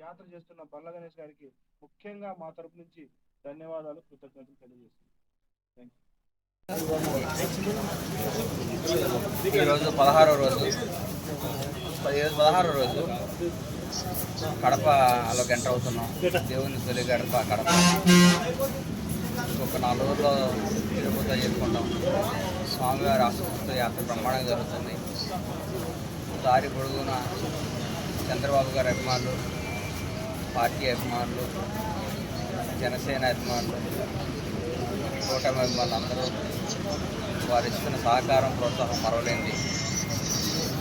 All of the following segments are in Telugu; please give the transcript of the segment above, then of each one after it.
యాత్ర చేస్తున్న బల్ల గణేష్ గారికి ముఖ్యంగా మా తరపు నుంచి ధన్యవాదాలు కృతజ్ఞతలు తెలియజేస్తున్నాం. ఈరోజు పదహారో రోజు. పదిహేను పదహారో రోజు. కడపలో గంట అవుతున్నాం. దేవుని తొలి గడప కడప. ఒక నాలుగు రోజుల్లో తిరుపతి చేసుకుంటాం స్వామివారి ఆశీస్సుతో యాత్ర బ్రహ్మాండంగా జరుగుతుంది? దారి పొడుగున చంద్రబాబు గారి అభిమానులు పార్టీ అభిమానులు జనసేన అభిమానులు కూటమి అభిమానులు అందరూ వారు ఇస్తున్న సహకారం ప్రోత్సాహం మరవలేంది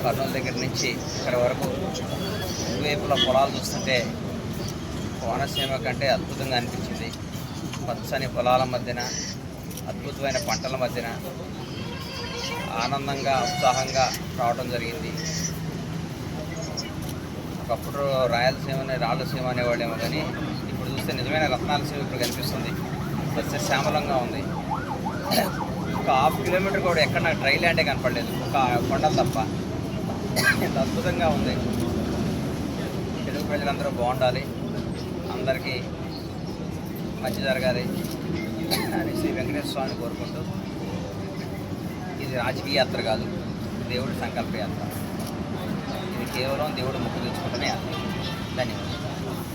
కర్నూలు దగ్గర నుంచి ఇక్కడ వరకు ఇరువైపుల పొలాలు చూస్తుంటే కోనసీమ కంటే అద్భుతంగా అనిపించింది. పచ్చని పొలాల మధ్యన అద్భుతమైన పంటల మధ్యన ఆనందంగా ఉత్సాహంగా రావడం జరిగింది. ఒకప్పుడు రాయలసీమని రాళ్ళసీమ అనేవాళ్ళేమో కానీ ఇప్పుడు చూస్తే నిజమైన రత్నాలసీమ ఇప్పుడు కనిపిస్తుంది. సస్యశ్యామలంగా ఉంది. ఒక హాఫ్ కిలోమీటర్ కూడా ఎక్కడ నాకు డ్రై ల్యాండే కనపడలేదు. ఒక కొండలు తప్ప. ఎంత అద్భుతంగా ఉంది. తెలుగు ప్రజలందరూ బాగుండాలి. అందరికీ మంచి జరగాలి అని శ్రీ వెంకటేశ్వర స్వామిని కోరుకుంటూ ఇది రాజకీయ యాత్ర కాదు దేవుడి సంకల్ప యాత్ర. ఇది కేవలం దేవుడు ముక్కు తెచ్చుకుంటేనే యాత్ర. ధన్యవాదాలు.